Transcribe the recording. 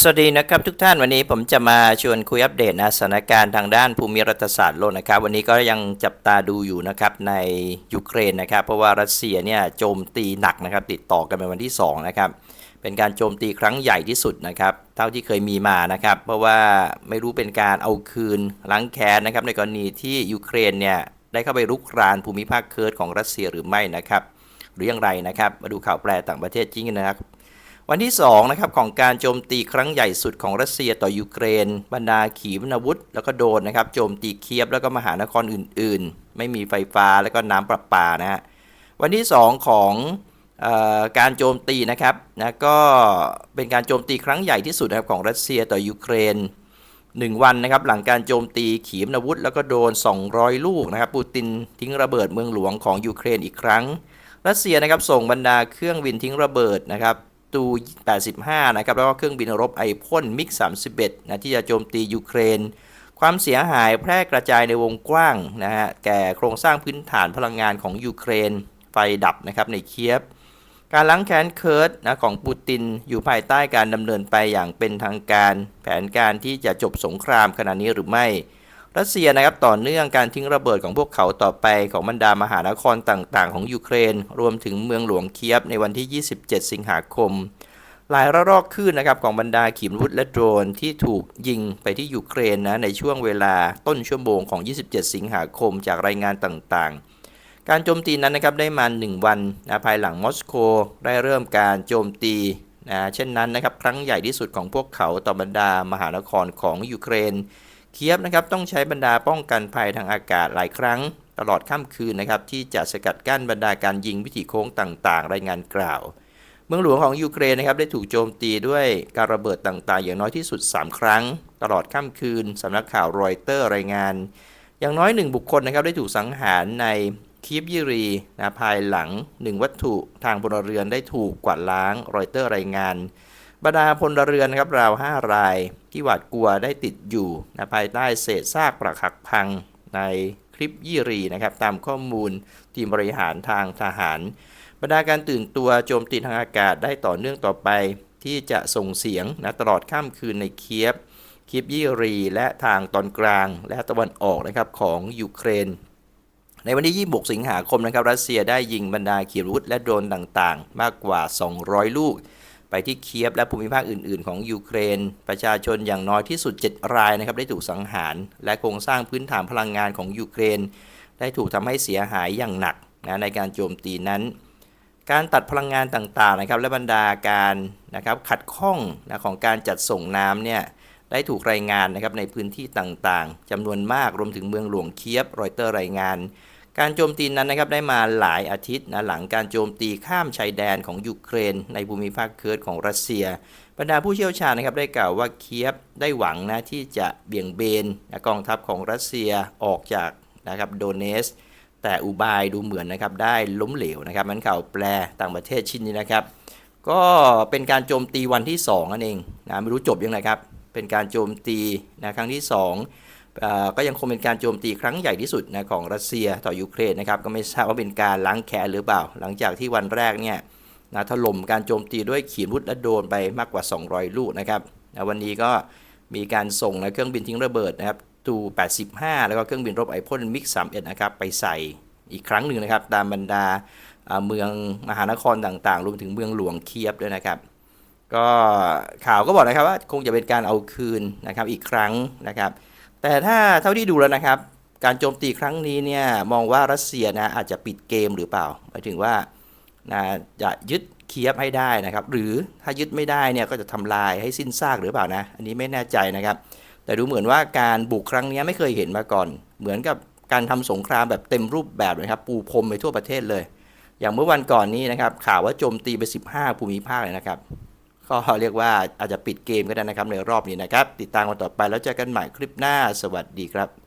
สวัสดีนะครับทุกท่านวันนี้ผมจะมาชวนคุยอัปเดตนะสถานการณ์ทางด้านภูมิรัฐศาสตร์โลกนะครับ วันนี้ก็ยังจับตาดูอยู่นะครับในยูเครนนะครับ เพราะว่ารัสเซียเนี่ยโจมตีหนักนะครับ ติดต่อกันเป็นวันที่2นะครับเป็นการโจมตีครั้งใหญ่ที่สุดนะครับ เท่าที่เคยมีมานะครับ เพราะว่าไม่รู้เป็นการเอาคืนล้างแค้นนะครับในกรณีที่ยูเครนเนี่ยได้เข้าไปรุกรานภูมิภาคเคิร์ดของรัสเซียหรือไม่นะครับ หรืออย่างไรนะครับมาดูข่าวแปลต่างประเทศจริงนะครับ วันที่2นะครับของการโจมตีครั้งใหญ่สุดของรัสเซียต่อยูเครน บรรดาขีปนาวุธ แล้วก็โดนนะครับโจมตีเคียบแล้วก็มหานครอื่น ๆ ไม่มีไฟฟ้าแล้วก็น้ำประปานะฮะวันที่ 2 ของออการโจมตีนะครับนะก็เป็นการโจมตีครั้งใหญ่ที่สุดนะครับของรัสเซียต่อยูเครน 1 วันนะครับหลังการโจมตีขีปนาวุธ แล้วก็โดรน200 ลูกนะครับปูตินทิ้งระเบิดเมืองหลวงของยูเครนอีกครั้ง รัสเซียนะครับส่งบรรดาเครื่องบินทิ้งระเบิดนะครับ ตู85 นะครับ แล้วก็เครื่องบินรบไอพ่นมิก 31 นะ ที่จะโจมตียูเครน ความเสียหายแพร่กระจายในวงกว้างนะฮะ แก่โครงสร้างพื้นฐานพลังงานของยูเครน ไฟดับนะครับในเคียฟการล้างแค้นเคิร์ดนะของปูตินอยู่ภายใต้การดำเนินไปอย่างเป็นทางการ แผนการที่จะจบสงครามขณะนี้หรือไม่ รัสเซียนะครับต่อเนื่องการทิ้งระเบิดของพวกเขาต่อไปของบรรดามหานครต่างๆ ของยูเครน รวมถึงเมืองหลวงเคียฟในวันที่ 27 สิงหาคม หลายระลอกคลื่นนะครับของบรรดาขีปนาวุธและโดรนที่ถูกยิงไปที่ยูเครนนะในช่วงเวลาต้นชั่วโมงของ 27 สิงหาคมจากรายงานต่างๆ การโจมตีนั้นนะครับได้มา 1 วันนะภายหลังมอสโกได้เริ่มการโจมตีนะเช่นนั้นนะครับครั้งใหญ่ที่สุดของพวกเขาต่อบรรดามหานครของยูเครน เคียบนะครับต้องใช้บรรดาป้องกันภัยทางอากาศหลายครั้ง ตลอดค่ำคืนนะครับที่จะสกัดกั้นบรรดาการยิงวิถีโค้งต่างๆ รายงานกล่าว เมืองหลวงของยูเครนนะครับได้ถูกโจมตีด้วยการระเบิดต่างๆ อย่างน้อยที่สุด 3 ครั้ง ตลอดค่ำคืนสำนักข่าวรอยเตอร์รายงาน อย่างน้อยหนึ่งบุคคลนะครับได้ถูกสังหารในคีบยิรีนะภายหลังหนึ่งวัตถุทางพลเรือนได้ถูกกวาดล้างรอยเตอร์รายงาน บรรดาพลเรือนนครับราว 5 รายที่หวาดกลัวได้ติดอยู่นะภายใต้เศษซากปรักหักพังในคลิปยี่รีนะครับตามข้อมูลทีมบริหารทางทหาร บรรดาการตื่นตัวโจมตีทางอากาศได้ต่อเนื่องต่อไป ที่จะส่งเสียงนะตลอดข้ามคืนในเคียฟคิปยี่รีและทางตอนกลางและตะวันออกนะครับของยูเครน ในวันที่ 26 สิงหาคมนะครับรัสเซียได้ยิงบรรดาขีปนาวุธและโดรนต่างๆ มากกว่า 200 ลูก ไปที่เคียฟและภูมิภาคอื่น ๆ ของยูเครน ประชาชนอย่างน้อยที่สุด 7 รายนะครับได้ถูกสังหาร และโครงสร้างพื้นฐานพลังงานของยูเครน ได้ถูกทำให้เสียหายอย่างหนักนะในการโจมตีนั้น การตัดพลังงานต่างๆนะครับและบรรดาการนะครับขัดข้องนะของการจัดส่งน้ำเนี่ยได้ถูกรายงานนะครับในพื้นที่ต่างๆจำนวนมากรวมถึงเมืองหลวงเคียฟรอยเตอร์รายงาน การโจมตีนั้นนะครับได้มาหลายอาทิตย์นะหลังการโจมตีข้ามชายแดนของยูเครน ในภูมิภาคเคิร์ดของรัสเซีย บรรดาผู้เชี่ยวชาญนะครับได้กล่าวว่าเคียฟได้หวังนะที่จะเบี่ยงเบนนะกองทัพของรัสเซียออกจากนะครับโดเนส แต่อุบายดูเหมือนนะครับได้ล้มเหลวนะครับมันข่าวแปลต่างประเทศชิ้นนี้นะครับ ก็เป็นการโจมตีวันที่2นั่นเองนะไม่รู้จบยังไงครับเป็นการโจมตีนะครั้งที่2เอ่อ ก็ยังคงเป็นการโจมตีครั้งใหญ่ที่สุดนะของรัสเซียต่อยูเครนนะครับก็ไม่ทราบว่าเป็นการล้างแค้นหรือเปล่า หลังจากที่วันแรกเนี่ยนะถล่มการโจมตีด้วยขีปนาวุธและโดนไปมากกว่า 200 ลูกนะครับนะวันนี้ก็มีการส่งนะเครื่องบินทิ้งระเบิดนะครับตู85 แล้วก็เครื่องบินรบไอพ่นมิก31นะครับไปใส่อีกครั้งหนึ่งนะครับ ตามบรรดาเมืองมหานครต่างๆ รวมถึงเมืองหลวงเคียบด้วยนะครับ ก็ข่าวก็บอกนะครับว่าคงจะเป็นการเอาคืนนะครับอีกครั้งนะครับ แต่ถ้าเท่าที่ดูแล้วนะครับ การโจมตีครั้งนี้เนี่ยมองว่ารัสเซียนะอาจจะปิดเกมหรือเปล่าหมายถึงว่านะจะยึดเคียบให้ได้นะครับ หรือถ้ายึดไม่ได้เนี่ยก็จะทำลายให้สิ้นซากหรือเปล่านะ อันนี้ไม่แน่ใจนะครับ แต่ดูเหมือนว่าการบุกครั้งนี้ไม่เคยเห็นมาก่อน เหมือนกับการทำสงครามแบบเต็มรูปแบบเลยครับ ปูพรมไปทั่วประเทศเลย อย่างเมื่อวันก่อนนี้นะครับ ข่าวว่าโจมตีไป 15 ภูมิภาคเลยนะครับ ก็เรียกว่าอาจจะปิดเกมก็ได้นะครับในรอบนี้นะครับ ติดตามกันต่อไปแล้วเจอกันใหม่คลิปหน้า สวัสดีครับ